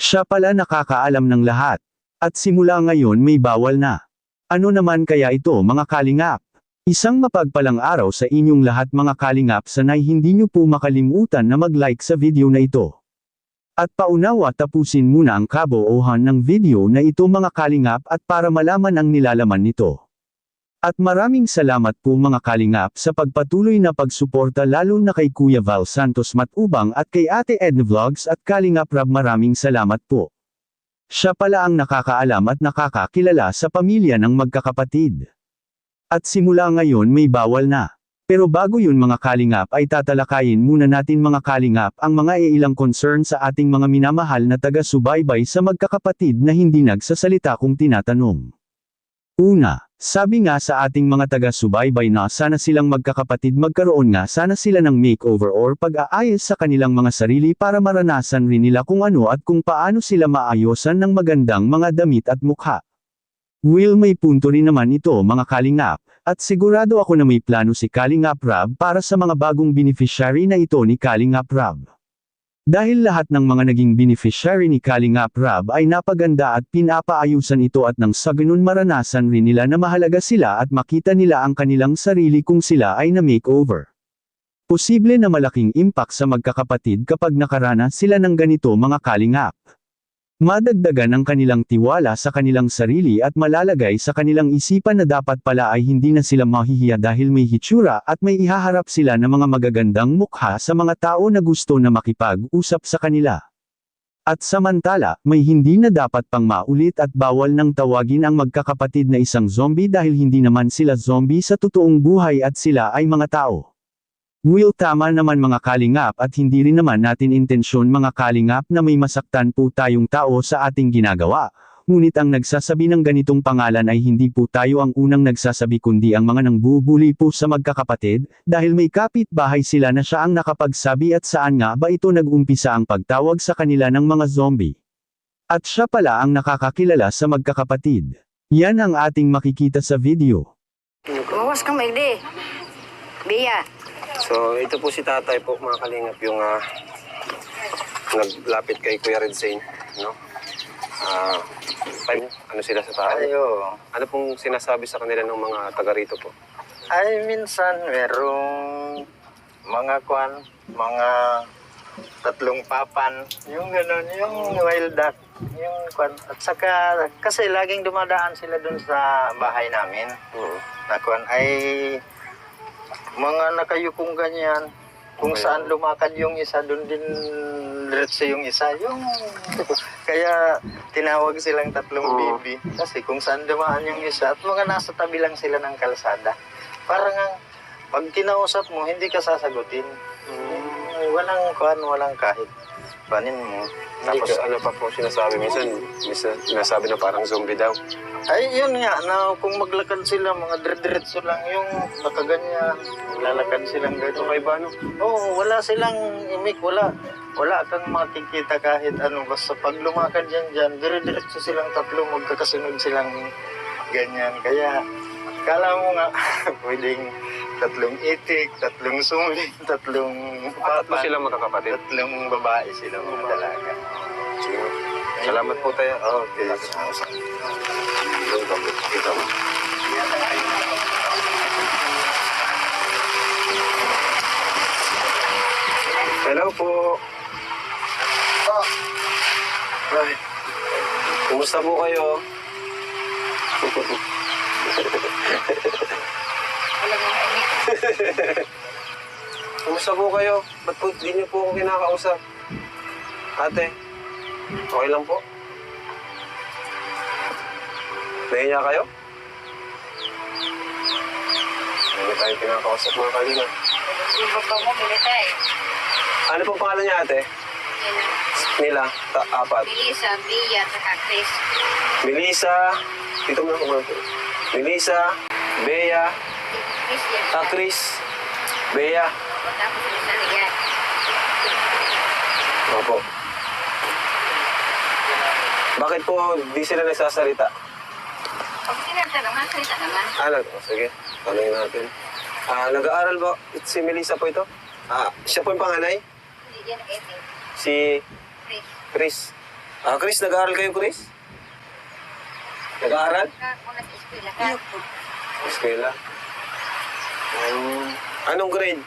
Siya pala nakakaalam ng lahat. At simula ngayon may bawal na. Ano naman kaya ito mga kalingap? Isang mapagpalang araw sa inyong lahat mga kalingap sanay hindi nyo po makalimutan na mag-like sa video na ito. At paunawa tapusin muna ang kaboohan ng video na ito mga kalingap at para malaman ang nilalaman nito. At maraming salamat po mga kalingap sa pagpatuloy na pagsuporta lalo na kay Kuya Val Santos Matubang at kay Ate Edna Vlogs at Kalingap Rab maraming salamat po. Siya pala ang nakakaalam at nakakakilala sa pamilya ng magkakapatid. At simula ngayon may bawal na. Pero bago yun mga kalingap ay tatalakayin muna natin mga kalingap ang mga ilang concern sa ating mga minamahal na taga-subaybay sa magkakapatid na hindi nagsasalita kung tinatanong. Una, sabi nga sa ating mga taga-subaybay na sana silang magkakapatid magkaroon nga sana sila ng makeover or pag-aayos sa kanilang mga sarili para maranasan rin nila kung ano at kung paano sila maayosan ng magandang mga damit at mukha. Will may punto rin naman ito mga kalingap, at sigurado ako na may plano si Kalingap Rab para sa mga bagong beneficiary na ito ni Kalingap Rab. Dahil lahat ng mga naging beneficiary ni Kalingap Rab ay napaganda at pinapaayusan ito at nang sa ganun maranasan rin nila na mahalaga sila at makita nila ang kanilang sarili kung sila ay na makeover. Posible na malaking impact sa magkakapatid kapag nakarana sila ng ganito mga Kalingap. Madagdagan ang kanilang tiwala sa kanilang sarili at malalagay sa kanilang isipan na dapat pala ay hindi na sila mahihiya dahil may hitsura at may ihaharap sila ng mga magagandang mukha sa mga tao na gusto na makipag-usap sa kanila. At samantala, may hindi na dapat pang maulit at bawal nang tawagin ang magkakapatid na isang zombie dahil hindi naman sila zombie sa totoong buhay at sila ay mga tao. Will tama naman mga kalingap at hindi rin naman natin intensyon mga kalingap na may masaktan po tayong tao sa ating ginagawa. Ngunit ang nagsasabi ng ganitong pangalan ay hindi po tayo ang unang nagsasabi kundi ang mga nang bubuli po sa magkakapatid, dahil may kapitbahay sila na siya ang nakapagsabi at saan nga ba ito nag-umpisa ang pagtawag sa kanila ng mga zombie. At siya pala ang nakakakilala sa magkakapatid. Yan ang ating makikita sa video. Mawas ka maigdi. Biya. So, ito po si tatay po, mga kalingap, yung ah, naglapit kay Kuya Red Zane, no? Ah, five, ano sila sa tayo? Ayo. Ano pong sinasabi sa kanila ng mga taga rito po? Ay, minsan merong mga kwan, mga tatlong papan, yung gano'n, yung wild duck, yung kwan. At saka, kasi laging dumadaan sila dun sa bahay namin. Oo. Na kwan ay mga nakayukong ganyan. Kung Okay. saan lumakad yung isa, dun din diretso yung isa. Yung, kaya tinawag silang tatlong Oo. baby. Kasi kung saan dumaan yung isa, at mga nasa tabi lang sila ng kalsada. Parang ang, pag kinausap mo, hindi ka sasagutin. Ay, walang kuhan, walang kahit. Panin mo. Tapos ano pa po sinasabi? Minsan, minsan sinasabi na parang zombie daw. Ay, yun nga, na kung maglakad sila, mga dire-diretso lang yung nakaganyan, lalakad silang gano'n. kay Bano. Oo, wala silang imik, wala. Wala kang makikita kahit ano, basta pag lumakad yan dyan, dire-diretso silang tatlo, magkakasunod silang ganyan. Kaya, kala mo nga, pwedeng tatlong itik, tatlong sumli, tatlong At po papa, sila magkakapatid. tatlong babae sila, mga dalaga. Sige. Salamat po tayo. Oh, okay. Ito. Hello po. Ay, kumusta po kayo? kumusta po kayo? Ba't po di niyo po ako kinakausap? Ate, okay lang po? Nahiya kayo? Hindi tayo kinakausap mga kanina. Yung baba mo, militay. Ano pong pangalan niya ate? Nila, ta apat. Bilisa, Biya, saka Chris. Melissa, dito mo na ano. Melissa, Bea, ah, Chris, Bea. Tapos yan. Opo. Bakit po di sila nagsasalita? Pag sinarta naman, salita naman. Ah, nag oh, sige. Tanungin natin. Ah, nag-aaral ba? Si Melissa po ito? Ah, siya po yung panganay? Hindi yan, Ete. Si Chris. Chris. Ah, Chris, nag-aaral kayo, Chris? Nag-aaral? Una sa eskwela ka. Eskwela. Um, anong grade?